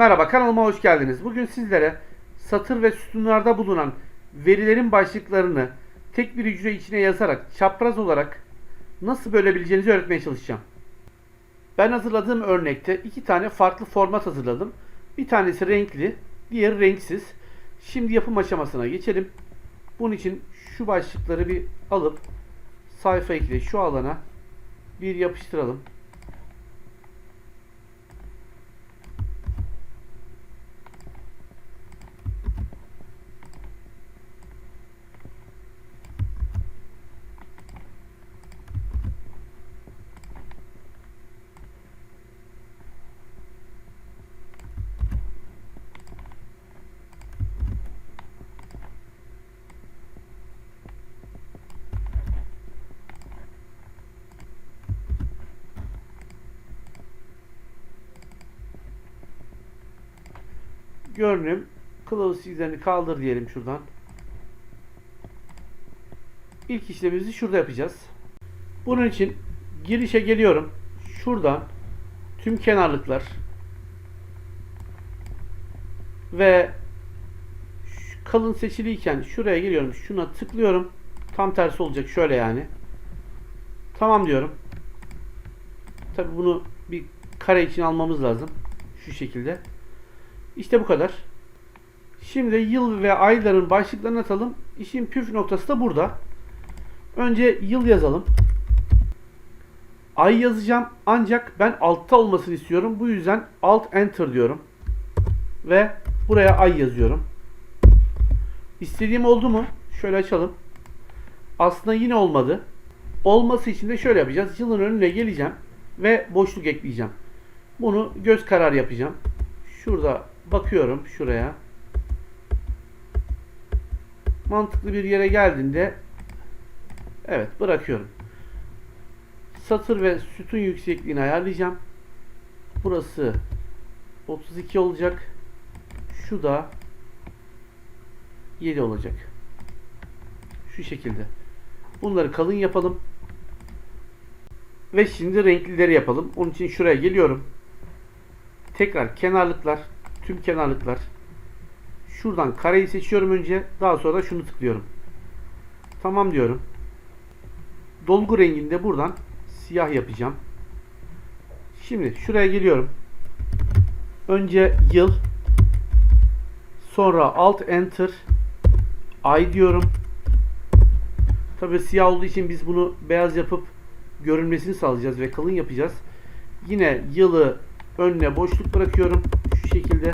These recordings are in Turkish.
Merhaba kanalıma hoş geldiniz. Bugün sizlere satır ve sütunlarda bulunan verilerin başlıklarını tek bir hücre içine yazarak çapraz olarak nasıl bölebileceğinizi öğretmeye çalışacağım. Ben hazırladığım örnekte iki tane farklı format hazırladım. Bir tanesi renkli, diğeri renksiz. Şimdi yapım aşamasına geçelim. Bunun için şu başlıkları bir alıp sayfa 2'de şu alana bir yapıştıralım. Görünüm kılavuz çizgilerini kaldır diyelim şuradan. İlk işlemimizi şurada yapacağız. Bunun için girişe geliyorum. Şuradan tüm kenarlıklar ve kalın seçiliyken şuraya geliyorum. Şuna tıklıyorum. Tam tersi olacak şöyle yani. Tamam diyorum. Tabi bunu bir kare için almamız lazım. Şu şekilde. İşte bu kadar. Şimdi yıl ve ayların başlıklarını atalım. İşin püf noktası da burada. Önce yıl yazalım. Ay yazacağım ancak ben altta olmasını istiyorum. Bu yüzden alt enter diyorum. Ve buraya ay yazıyorum. İstediğim oldu mu? Şöyle açalım. Aslında yine olmadı. Olması için de şöyle yapacağız. Yılın önüne geleceğim ve boşluk ekleyeceğim. Bunu göz kararı yapacağım. Şurada bakıyorum şuraya. Mantıklı bir yere geldiğinde evet bırakıyorum. Satır ve sütun yüksekliğini ayarlayacağım. Burası 32 olacak. Şu da 7 olacak. Şu şekilde. Bunları kalın yapalım. Ve şimdi renklileri yapalım. Onun için şuraya geliyorum. Tekrar kenarlıklar, tüm kenarlıklar. Şuradan kareyi seçiyorum önce. Daha sonra da şunu tıklıyorum. Tamam diyorum. Dolgu renginde buradan siyah yapacağım. Şimdi şuraya geliyorum. Önce yıl, sonra alt enter, ay diyorum. Tabi siyah olduğu için biz bunu beyaz yapıp görünmesini sağlayacağız ve kalın yapacağız. Yine yılı önüne boşluk bırakıyorum. Şekilde.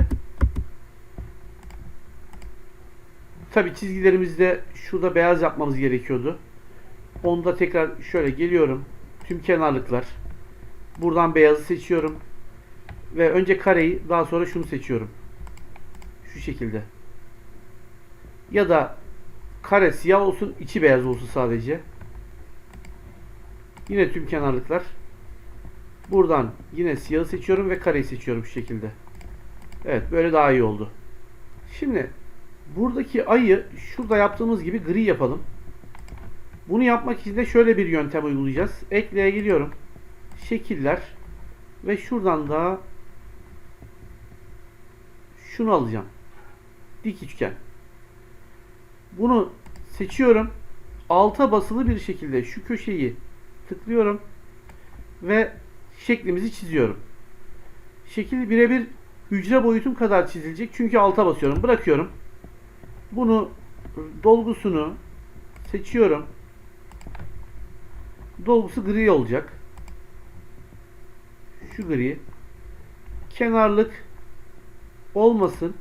Tabi çizgilerimizde şurada beyaz yapmamız gerekiyordu. Onda tekrar şöyle geliyorum. Tüm kenarlıklar. Buradan beyazı seçiyorum. Ve önce kareyi daha sonra şunu seçiyorum. Şu şekilde. Ya da kare siyah olsun içi beyaz olsun sadece. Yine tüm kenarlıklar. Buradan yine siyahı seçiyorum ve kareyi seçiyorum şu şekilde. Evet böyle daha iyi oldu. Şimdi buradaki ayı şurada yaptığımız gibi gri yapalım. Bunu yapmak için de şöyle bir yöntem uygulayacağız. Ekleye geliyorum. Şekiller ve şuradan da şunu alacağım. Dik üçgen. Bunu seçiyorum. Alta basılı bir şekilde şu köşeyi tıklıyorum ve şeklimizi çiziyorum. Şekil birebir hücre boyutum kadar çizilecek. Çünkü alta basıyorum. Bırakıyorum. Bunu dolgusunu seçiyorum. Dolgusu gri olacak. Şu gri. Kenarlık olmasın.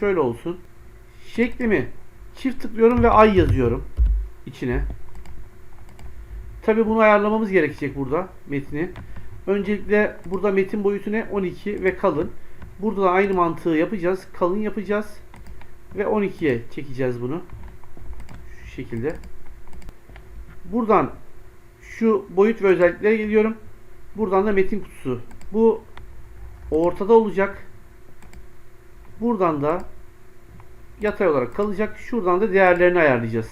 Şöyle olsun. Şeklimi çift tıklıyorum ve ay yazıyorum içine. Tabi bunu ayarlamamız gerekecek burada metni. Öncelikle burada metin boyutu ne? 12 ve kalın. Burada da aynı mantığı yapacağız. Kalın yapacağız. Ve 12'ye çekeceğiz bunu. Şu şekilde. Buradan şu boyut ve özelliklere geliyorum. Buradan da metin kutusu. Bu ortada olacak. Buradan da yatay olarak kalacak. Şuradan da değerlerini ayarlayacağız.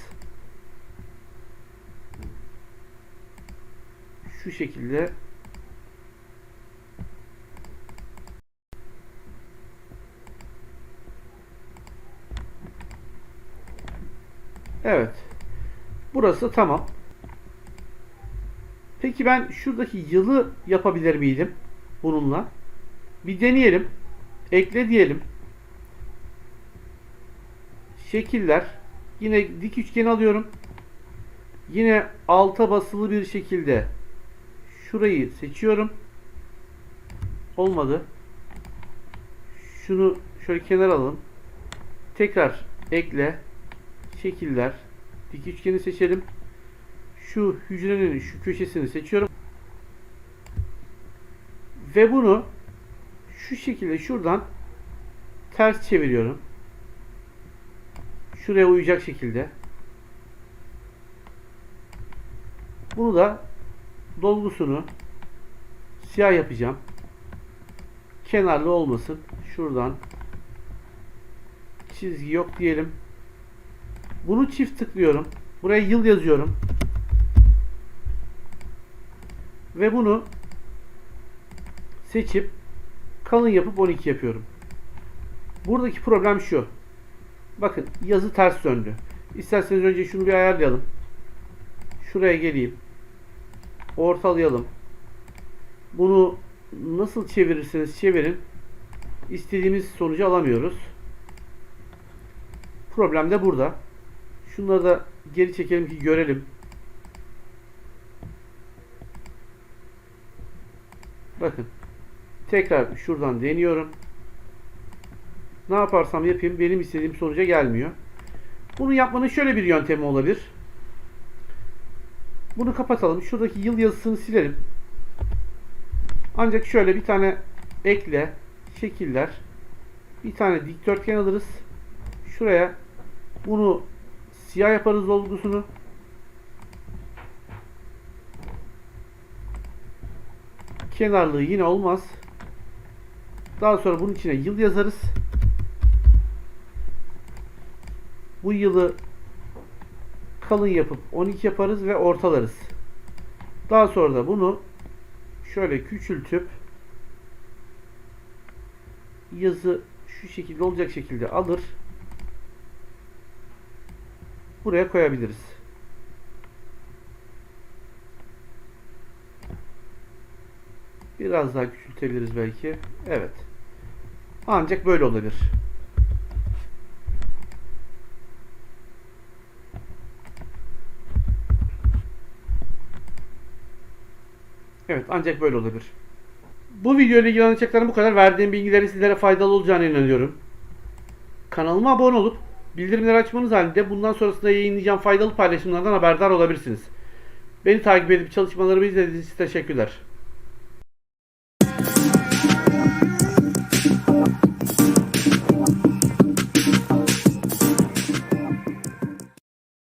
Şu şekilde Evet. Burası tamam. Peki ben şuradaki yılı yapabilir miydim bununla? Bir deneyelim. Ekle diyelim. Şekiller. Yine dik üçgen alıyorum. Yine alta basılı bir şekilde şurayı seçiyorum. Olmadı. Şunu şöyle kenara alalım. Tekrar ekle. Şekiller. Dik üçgeni seçelim. Şu hücrenin şu köşesini seçiyorum. Ve bunu şu şekilde şuradan ters çeviriyorum. Şuraya uyacak şekilde. Bunu da dolgusunu siyah yapacağım. Kenarlı olmasın. Şuradan çizgi yok diyelim. Bunu çift tıklıyorum. Buraya yıl yazıyorum. Ve bunu seçip kalın yapıp 12 yapıyorum. Buradaki problem şu. Bakın yazı ters döndü. İsterseniz önce şunu bir ayarlayalım. Şuraya geleyim. Ortalayalım. Bunu nasıl çevirirseniz çevirin. istediğimiz sonucu alamıyoruz. Problem de burada. Şunları da geri çekelim ki görelim. Bakın. Tekrar şuradan deniyorum. Ne yaparsam yapayım benim istediğim sonuca gelmiyor. Bunu yapmanın şöyle bir yöntemi olabilir. Bunu kapatalım. Şuradaki yıl yazısını silelim. Ancak şöyle bir tane ekle, şekiller, bir tane dikdörtgen alırız. Şuraya bunu siyah yaparız dolgusunu. Kenarlığı yine olmaz. Daha sonra bunun içine yıl yazarız. Bu yılı kalın yapıp 12 yaparız ve ortalarız. Daha sonra da bunu şöyle küçültüp yazı şu şekilde olacak şekilde alır. Buraya koyabiliriz. Biraz daha küçültebiliriz belki. Evet. Ancak böyle olabilir. Evet ancak böyle olabilir. Bu video ile ilgili anlatacaklarım bu kadar. Verdiğim bilgilerin sizlere faydalı olacağını inanıyorum. Kanalıma abone olup bildirimleri açmanız halinde bundan sonrasında yayınlayacağım faydalı paylaşımlardan haberdar olabilirsiniz. Beni takip edip çalışmalarımı izlediğiniz için teşekkürler.